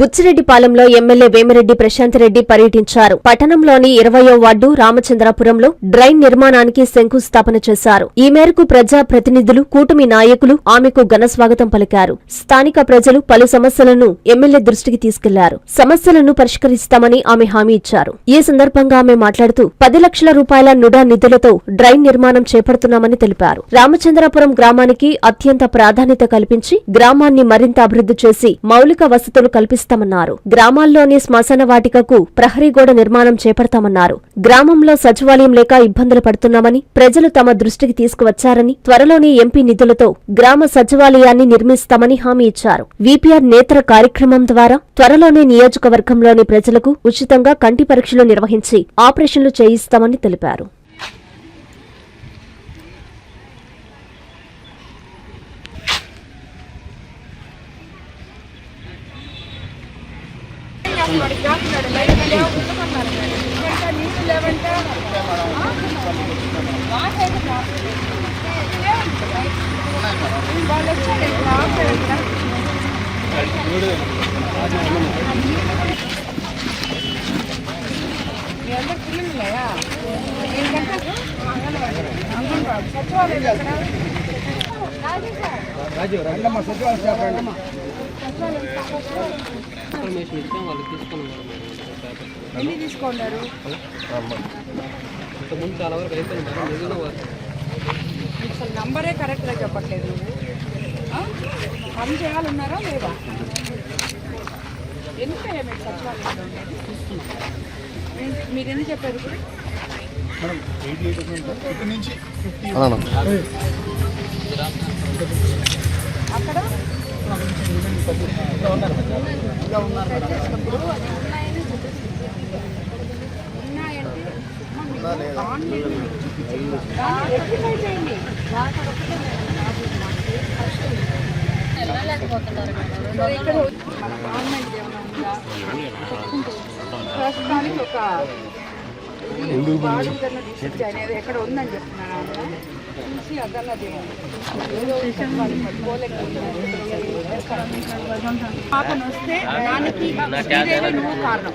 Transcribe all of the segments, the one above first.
బుచ్చిరెడ్డిపాలెంలో MLA Vemireddy Prashanth Reddy పర్యటించారు. పట్టణంలోని ఇరవయో వార్డు రామచంద్రాపురంలో డ్రైన్ నిర్మాణానికి శంకుస్థాపన చేశారు. ఈ మేరకు ప్రజా ప్రతినిధులు కూటమి నాయకులు ఆమెకు ఘన స్వాగతం పలికారు. స్థానిక ప్రజలు పలు సమస్యలను ఎమ్మెల్యే దృష్టికి తీసుకెళ్ళారు. సమస్యలను పరిష్కరిస్తామని ఆమె హామీ ఇచ్చారు. ఈ సందర్భంగా ఆమె మాట్లాడుతూ పది లక్షల రూపాయల నుడా నిధులతో డ్రైన్ నిర్మాణం చేపడుతున్నామని తెలిపారు. రామచంద్రాపురం గ్రామానికి అత్యంత ప్రాధాన్యత కల్పించి గ్రామాన్ని మరింత అభివృద్ధి చేసి మౌలిక వసతులు కల్పిస్తామన్నారు గ్రామాల్లోని శ్మశాన వాటికకు ప్రహరీ గోడ నిర్మాణం చేపడతామన్నారు. గ్రామంలో సచివాలయం లేక ఇబ్బందులు పడుతున్నామని ప్రజలు తమ దృష్టికి తీసుకువచ్చారని త్వరలోనే ఎంపీ నిధులతో గ్రామ సచివాలయాన్ని నిర్మిస్తామని హామీ ఇచ్చారు. వీపీఆర్ నేత్ర కార్యక్రమం ద్వారా త్వరలోనే నియోజకవర్గంలోని ప్రజలకు ఉచితంగా కంటి పరీక్షలు నిర్వహించి ఆపరేషన్లు చేయిస్తామని తెలిపారు. మీ అందరు పిల్లలు ఉన్నాయా ఏంటంటే సచివాలయం ఇన్ఫర్మేషన్ ఇచ్చాం వాళ్ళు తీసుకొని ఎన్ని తీసుకున్నారు. ఇంతకుముందు చాలా వరకు అయిపోయింది నిజంగా అసలు నంబరే కరెక్ట్గా చెప్పట్లేదు. నువ్వు ఆ? పని చేయాలన్నారా లేదా? ఎందుకయ్యా మీకు సచివాలయంలో ఉండేది? మీరు- ఎన్ని చెప్పారు ఇప్పుడు? అక్కడ? చేసినప్పుడు అది ఉన్నాయని చూపిస్తుంది. ప్రస్తుతానికి ఒక అనేది ఎక్కడ ఉందని చెప్తున్నాను ఆమె. చూసి అదన్నా ఏదో చెప్పాలి వస్తే దానికి నువ్వు కారణం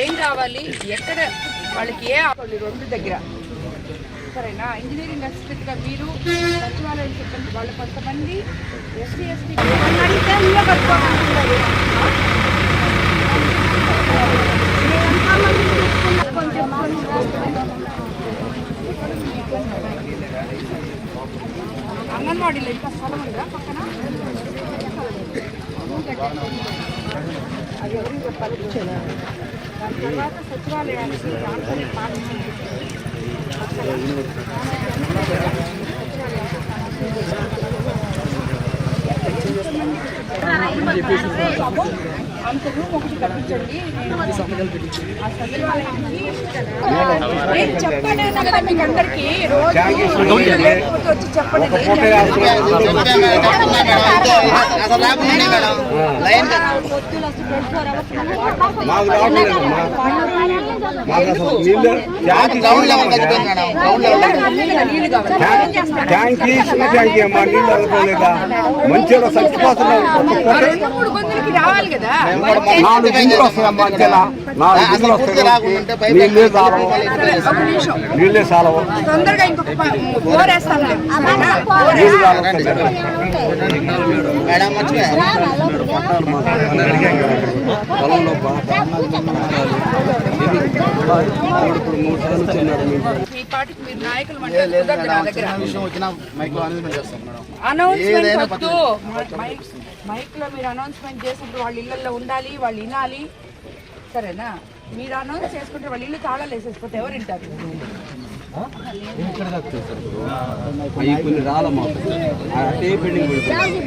ఏం కావాలి? ఎక్కడ? వాళ్ళకి ఏ వాళ్ళు రెండు దగ్గర. సరేనా? ఇంజనీరింగ్ అసిస్టెంట్గా మీరు సచివాలయం చెప్పండి వాళ్ళు కొంతమంది ఎస్సీ ఎస్టీ అడిగితే మీరే కట్టుకోమంటున్నారు అంగన్వాడీలో ఇంకా స్థలం ఉందా పక్కన? అది ఎవరికి చెప్పాలి? దాని తర్వాత సచివాలయానికి దాంట్లోనే పాఠశాల. అంత రూమ్ ఒకటి కట్టించండి నేను చెప్పండి కదా మీకు రోజు లేకపోతే వచ్చి చెప్పండి అసలు ట్యాంక్ ట్యాంక్ అమ్మా నీళ్ళు మంచిగా రెండు మూడు గొంతులకి రావాలి కదా. నాలుగు వస్తాయి నీళ్ళే నీళ్ళే నీళ్ళు పొలంలో మీరు అనౌన్స్మెంట్ మైక్లో మీరు చేసినప్పుడు వాళ్ళ ఇళ్ళల్లో ఉండాలి వాళ్ళు వినాలి సరేనా మీరు అనౌన్స్ చేసుకుంటే వాళ్ళు ఇల్లు తాళాలు వేసేసుకుంటే ఎవరు వింటారు అవి కొన్ని రాల మాకు అదే పెండింగ్ పడిపోయింది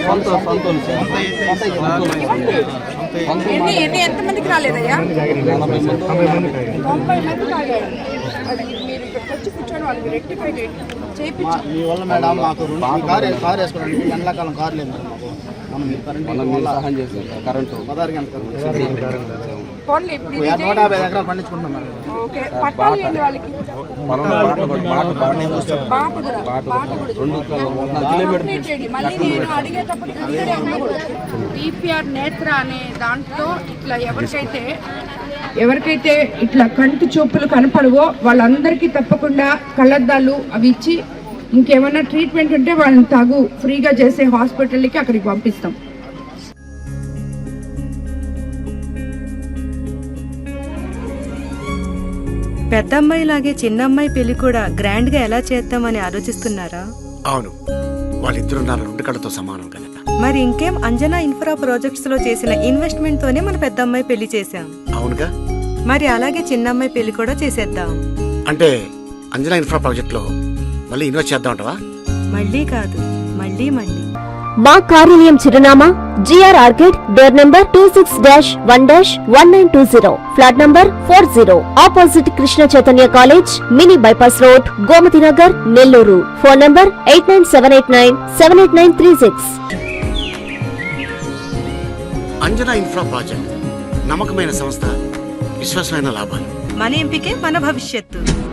సొంత సొంత ఎన్ని ఎన్ని ఎంతమందికి రాలేదయ్యా? మంది తొంభై మందికి ఆగారు అది మీరు ఇక్కడికి వచ్చి కూర్చొని వాళ్ళకి రెక్టిఫై చేయించి మీ వల్ల మేడం మాకు రెండు కారు కారు వేసుకోవడానికి ఎండాకాలం కారు లేదు కరెంట్ పదహారు నూట యాభై ఎకరాలు టీపీఆర్ నేత్ర అనే దాంట్లో ఇట్లా ఎవరికైతే ఎవరికైతే ఇట్లా కంటి చూపులు కనపడవో వాళ్ళందరికీ తప్పకుండా కళ్ళద్దాలు అవి ఇచ్చి ఇంకేమైనా ట్రీట్మెంట్ ఉంటే వాళ్ళని తగు ఫ్రీగా చేసే హాస్పిటల్కి అక్కడికి పంపిస్తాం. పెద్దమ్మాయిలాగే చిన్నమ్మాయి పెళ్ళి కూడా గ్రాండ్గా ఎలా చేద్దామని ఆలోచిస్తున్నారా? అవును. వాళ్ళిద్దరు నా రెండు కళ్ళతో సమానం కదా మరి ఇంకేం అంజనా ఇన్ఫ్రా ప్రాజెక్ట్స్లో చేసిన ఇన్వెస్ట్మెంట్ తోనే మన పెద్దమ్మాయి పెళ్ళి చేశాం. అవునుగా మరి అలాగే చిన్నమ్మాయి పెళ్ళి కూడా చేసేద్దాం. అంటే అంజనా ఇన్ఫ్రా ప్రాజెక్ట్లో మళ్ళీ ఇన్వెస్ట్ చేద్దాం అంటవా మళ్ళీ కాదు మళ్ళీ మళ్ళీ. మా కార్యాలయం చిరునామా G R orchid door number two six dash one dash one nine two zero flat number four zero opposite Krishna Chaitanya college mini bypass road Gomathi Nagar Nellore phone number eight nine seven eight nine seven eight nine three six Anjana infra project. నమ్మకమైన సంస్థ విశ్వాసమైన లాభాలు. మన ఎంపికే మన భవిష్యత్తు.